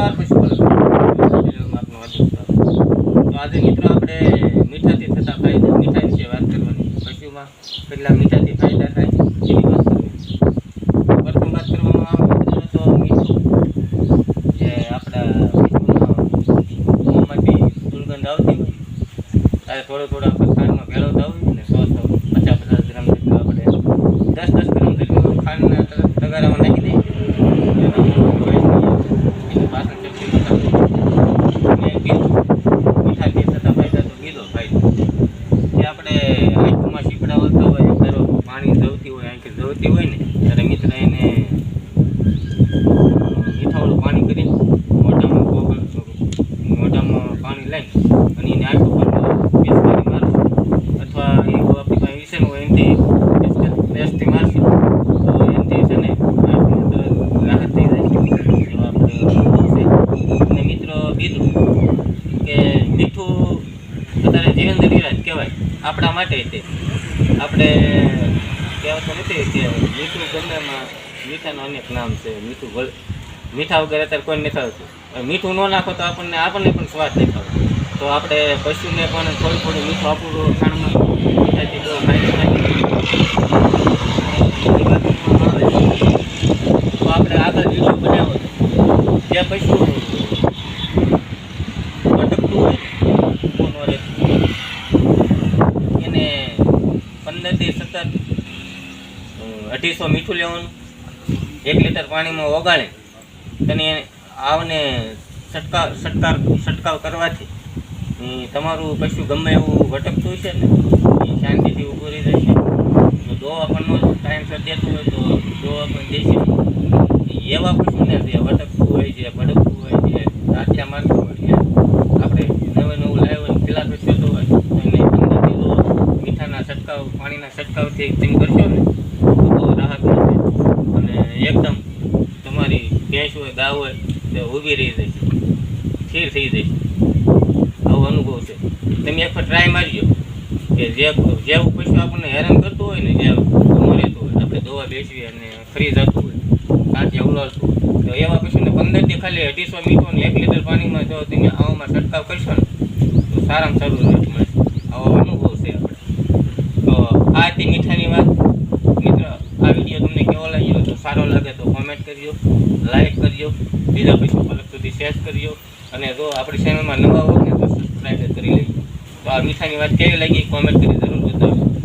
હાર્દિક સ્વાગત. તો આજે મિત્રો આપણે મીઠાથી થતા ફાયદા મીઠા વિશે વાત કરવાની, પશુમાં કેટલા મીઠાથી ફાયદા થાય, એની વાત કરવામાં તો મીઠું, જે આપણા મોંમાંથી દુર્ગંધ આવતી ત્યારે થોડો થોડો આપણે ખાંડમાં ભેળવતા હોઈએ ને સો સો પચાસ પચાસ ગ્રામ જેટલું આપણે દસ દસ ગ્રામ જેટલું ખાંડના તરત તગારામાં નાખી દઈએ એના મોઢું ભેળવી દઈએ. એટલે પાછળ ચપટી બતાવી. અને બીજું મીઠાથી થતા ફાયદા તો બીજો ફાયદો જે આપણે આંખોમાં શીપડાવતા હોય ધારો પાણી જવતી હોય આંખે જવતી હોય ને ત્યારે મિત્ર એને મીઠાવાળું પાણી કરીને મોઢામાં ગોગળ મોઢામાં પાણી લઈ અને એને આંખો પર પિચકારી અથવા એ આપણી પાસે વિષન હોય એનાથી પેસ્ટથી પ્રેસથી તો એનાથી છે ને રાહત થઈ જાય. એવો આપણે અને મિત્રો બીજું કે મીઠું વધારે જીવન જરૂરિયાત કહેવાય આપણા માટે તે. આપણે કહેવાતો નથી કે મીઠું ગમેમાં મીઠાના અનેક નામ છે. મીઠું મીઠા વગર અત્યારે કોઈ નથી આવતું. મીઠું ન નાખો તો આપણને આપણને પણ સ્વાદ નહીં આવતો. તો આપણે પશુને પણ થોડું થોડું મીઠું આપવું ખાણમાં તો આપણે આગળ વીડિયો બનાવો જે પશુ ભટકતું એને પંદરથી સત્તર અઢીસો મીઠું લેવાનું એક લીટર પાણીમાં ઓગાળે તેને આવને છટકાવ છટકાર છંટકાવ કરવાથી તમારું પશુ ગમે એવું ભટકતું છે ને? એ શાંતિથી ઊભું રહી જશે. તો દોવા પણ ટાઈમસર દેતું હોય તો દોવા પણ દેશે. એવા પશુ ને જે ભટકતું હોય છે, ભડકતું હોય છે દાંતિયા મારતું હોય છે. આપણે નવું નવું લાવ્યો હોય પેલા પશુ તો હોય. તો એને અંદરથી દો, મીઠાના છંટકાવ, પાણીના છંટકાવથી તેમ કરશો ને, તો રાહત મળશે. અને એકદમ તમારી ભેંસ હોય, ગાય હોય, તે ઊભી રહી જશે. સ્થિર થઈ જશે. આવો અનુભવ છે. તમે એક ટ્રાય મારજો. કે જે જેવું પશુ આપણને હેરાન કરતું હોય ને જે રહેતું હોય, આપણે દવા બેસવી અને ફરી જતું હોય કાંચે ઉલાળતું હોય, તો એવા પશુને પંદરથી ખાલી અઢીસો મીઠો ને એક લીટર પાણીમાં જો તમે આવામાં છંટકાવ કરશો ને, તો સારામાં સારું રિઝલ્ટ આવો અનુભવ છે આપણે. તો આ હતી મીઠાની વાત. મિત્ર, આ વીડિયો તમને કેવો લાગ્યો? તો સારો લાગે તો કોમેન્ટ કરજો લાઈક કરજો, બીજા પશુપાલક સુધી શેર કરજો. અને જો આપણી ચેનલમાં નવા હોય ને, તો પ્રયત્ન કરી લઈએ તો આ વિષયની વાત કેવી લાગી? કોમેન્ટ કરી જરૂર બતાવજો.